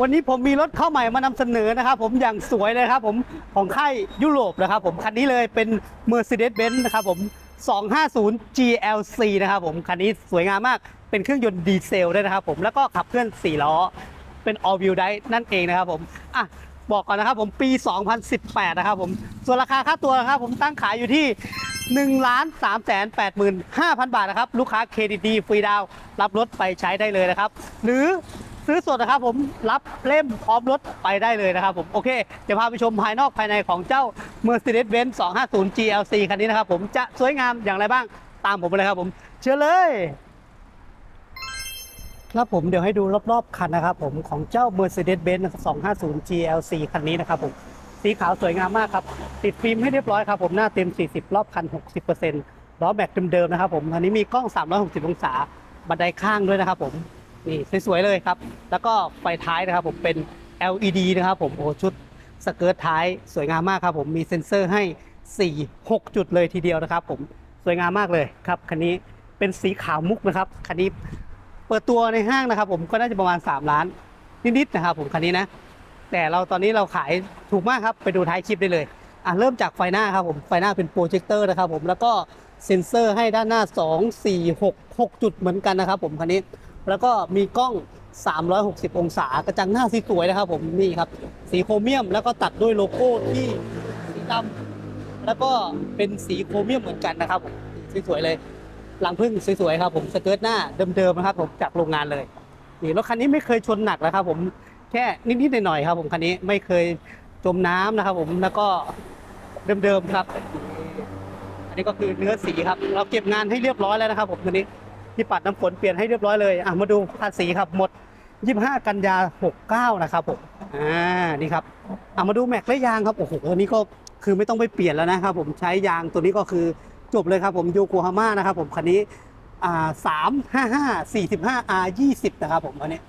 วันนี้ผมมีรถเข้าใหม่มานำเสนอนะครับผมอย่างสวยเลยครับผมของค่ายยุโรปนะครับผมคันนี้เลยเป็น Mercedes-Benz นะครับผม 250 GLC นะครับผมคันนี้สวยงามมากเป็นเครื่องยนต์ดีเซลด้วยนะครับผมแล้วก็ขับเคลื่อน 4 ล้อ เป็น all wheel drive นั่นเองนะครับผมอะบอกก่อนนะครับผมปี 2018 นะครับผมส่วนราคาค่าตัวนะครับผมตั้งขายอยู่ที่1 3 8 5 0 0 0บาทนะครับ ลูกค้าเครดิตดีฟรีดาวรับรถไปใช้ได้เลยนะครับ หรือ ซื้อสดนะครับผมรับเล่มพร้อมรถไปได้เลยนะครับผมโอเคเดี๋ยวพาไปชมภายนอกภายในของเจ้า Mercedes-Benz 250 GLC คันนี้นะครับผมจะสวยงามอย่างไรบ้างตามผมไปเลยครับผม เชิญเลยครับผมเดี๋ยวให้ดูรอบๆคันนะครับผมของเจ้า Mercedes-Benz 250 GLC คันนี้นะครับผมสีขาวสวยงามมากครับ ติดฟิล์มให้เรียบร้อยครับผมหน้าเต็ม 40 รอบคัน 60%ล้อแม็กเดิมๆนะครับผมคันนี้มีกล้อง 360 องศาบันไดข้างด้วยนะครับผม นี่สวยๆเลยครับ แล้วก็ไฟท้ายนะครับผมเป็น LED นะครับผมโอ้ชุดสเกิร์ตท้ายสวยงามมากครับผมมีเซ็นเซอร์ให้ 4 6 จุดเลยทีเดียวนะครับผมสวยงามมากเลยครับคันนี้เป็นสีขาวมุกนะครับคันนี้เปิดตัวในห้างนะครับ ผมก็น่าจะประมาณ 3 ล้านนิดๆนะครับผมคันนี้นะ แต่เราตอนนี้เราขายถูกมากครับไปดูท้ายคลิปได้เลยอะเริ่มจากไฟหน้าครับผมไฟหน้าเป็นโปรเจคเตอร์นะครับผมแล้วก็เซ็นเซอร์ให้ด้านหน้า 2 4 6 6 จุดเหมือนกันนะครับผมคันนี้ แล้วก็มีกล้อง 360 องศากระจังหน้าสีสวยนะครับผมนี่ครับ สีโครเมียมแล้วก็ตัดด้วยโลโก้ที่สีดำแล้วก็เป็นสีโครเมียมเหมือนกันนะครับผมสวยๆเลย หลังพึ่งสวยๆครับผมสเกิร์ตหน้าเดิมๆนะครับ ผมจากโรงงานเลยนี่รถคันนี้ไม่เคยชนหนักนะครับ ผมแค่นิดๆหน่อยๆครับ ผมคันนี้ไม่เคยจมน้ำนะครับ ผมแล้วก็เดิมๆครับ อันนี้ก็คือเนื้อสีครับ เราเก็บงานให้เรียบร้อยแล้วนะครับ ผมคันนี้ ที่ปัดน้ำฝนเปลี่ยนให้เรียบร้อยเลยอะมาดูภาษีครับหมด 25 กันยา 69 นะครับผมอ่านี่ครับอะมาดูแม็กและยางครับโอ้โหอันนี้ก็คือไม่ต้องไปเปลี่ยนแล้วนะครับผมใช้ยางตัวนี้ก็คือจบเลยครับผมโยโกฮาม่านะครับผมคันนี้อ่าสามห้าห้าสี่สิบห้า R ยี่สิบนะครับผมอันนี้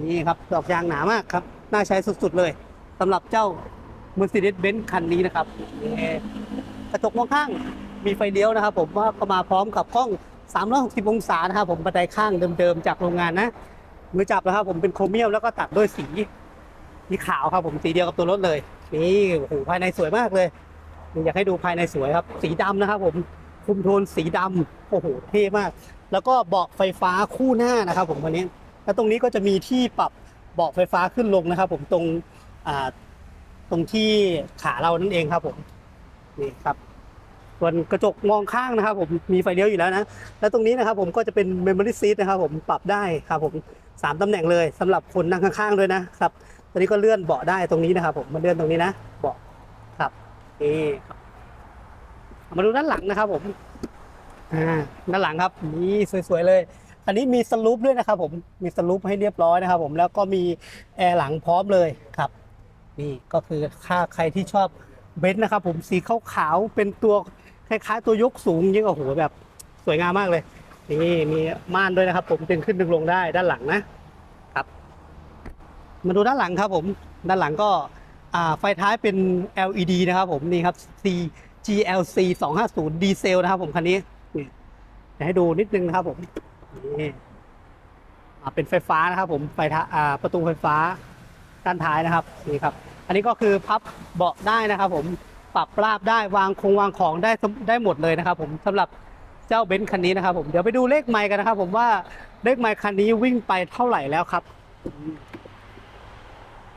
นี่ครับดอกยางหนามากครับ น่าใช้สุดๆเลยสำหรับเจ้า Mercedes-Benz คันนี้นะครับนี่กระจกมองข้างมีไฟเลี้ยวนะครับ ผมว่าก็มาพร้อมกับกล้อง 360 องศานะครับผมบันไดข้างเดิมๆจากโรงงานนะมือจับนะครับผมเป็นโครเมียมแล้วก็ตัดด้วยสีสีขาวครับผมสีเดียวกับตัวรถเลยนี่โอ้โหภายในสวยมากเลยอยากให้ดูภายในสวยครับ สีดำนะครับ ผมคุมโทนสีดำโอ้โหเท่มาก แล้วก็เบาะไฟฟ้าคู่หน้านะครับ ผมวันนี้ แล้วตรงนี้ก็จะมีที่ปรับเบาะไฟฟ้าขึ้นลงนะครับ ผมตรงอ่าตรงที่ขาเรานั่นเองครับผมนี่ครับ ส่วนกระจกมองข้างนะครับผมมีไฟเลี้ยวอยู่แล้วนะ แล้วตรงนี้นะครับผมก็จะเป็น memory seat นะครับผมปรับได้ครับผมสามตำแหน่งเลยสำหรับคนนั่งข้างๆด้วยนะครับตอนนี้ก็เลื่อนเบาะได้ตรงนี้นะครับผมมาเลื่อนตรงนี้นะเบาะครับนี่ครับมาดูด้านหลังนะครับผมอ่าด้านหลังครับนี่สวยๆเลยอันนี้มีสลูปด้วยนะครับผมมีสลูปให้เรียบร้อยนะครับผมแล้วก็มีแอร์หลังพร้อมเลยครับ นี่ก็คือถ้าใครที่ชอบเบนซ์นะครับผมสีขาวๆเป็นตัว คล้ายๆ ตัวยกสูงยิ่งโอ้โหแบบสวยงามมากเลย นี่มีม่านด้วยนะครับ ผมดึงขึ้นดึงลงได้ด้านหลังนะครับ มาดูด้านหลังครับผม ด้านหลังก็ไฟท้ายเป็น LED นะครับผมนี่ครับ C GLC 250 ดีเซลนะครับผมคันนี้นี่ยให้ดูนิดนึงนะครับผมนี่เป็นไฟฟ้านะครับผมไฟท้าอ่าประตูไฟฟ้าด้านท้ายนะครับนี่ครับ อันนี้ก็คือพับเบาะได้นะครับผม ปรับราบได้วางคงวางของได้ได้หมดเลยนะครับ ผมสำหรับเจ้าเบนซ์คันนี้นะครับผมเดี๋ยวไปดูเลขไมล์กันนะครับ ผมว่าเลขไมล์คันนี้วิ่งไปเท่าไหร่แล้วครับ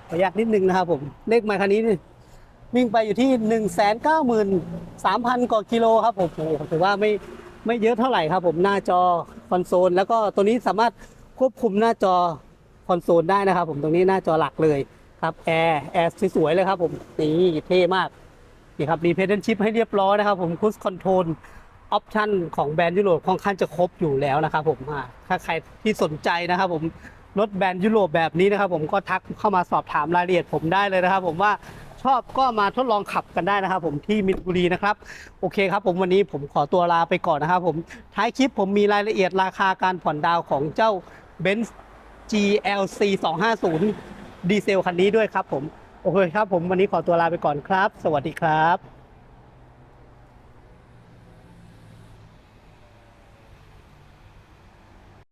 ประหยัดนิดนึงนะครับ ผมเลขไมล์คันนี้วิ่งไปอยู่ที่หนึ่งแสนเก้าหมื่นสามพันกว่ากิโลครับผมโอ้โหถือว่าไม่ไม่เยอะเท่าไหร่ครับ ผมหน้าจอคอนโซล แล้วก็ตัวนี้สามารถควบคุมหน้าจอคอนโซลได้นะครับ ผมตรงนี้หน้าจอหลักเลยครับแอร์แอร์สวยๆเลยครับ ผมนี่เท่มาก นี่ครับรีเพดเดนชิพให้เรียบร้อยนะครับ ผมคุสคอนโทรลออปชันของแบรนด์ยุโรปค่อนข้างจะครบอยู่แล้วนะครับผมถ้าใครที่สนใจนะครับผมรถแบรนด์ยุโรปแบบนี้นะครับผมก็ทักเข้ามาสอบถามรายละเอียดผมได้เลยนะครับ ผมว่าชอบก็มาทดลองขับกันได้นะครับ ผมที่มินบุรีนะครับ โอเคครับ ผมวันนี้ผมขอตัวลาไปก่อนนะครับ ผมท้ายคลิปผมมีรายละเอียดราคาการผ่อนดาวของเจ้า Benz GLC 250 ดีเซลคันนี้ด้วยครับผม โอเคครับผมวันนี้ขอตัวลาไปก่อนครับ สวัสดีครับ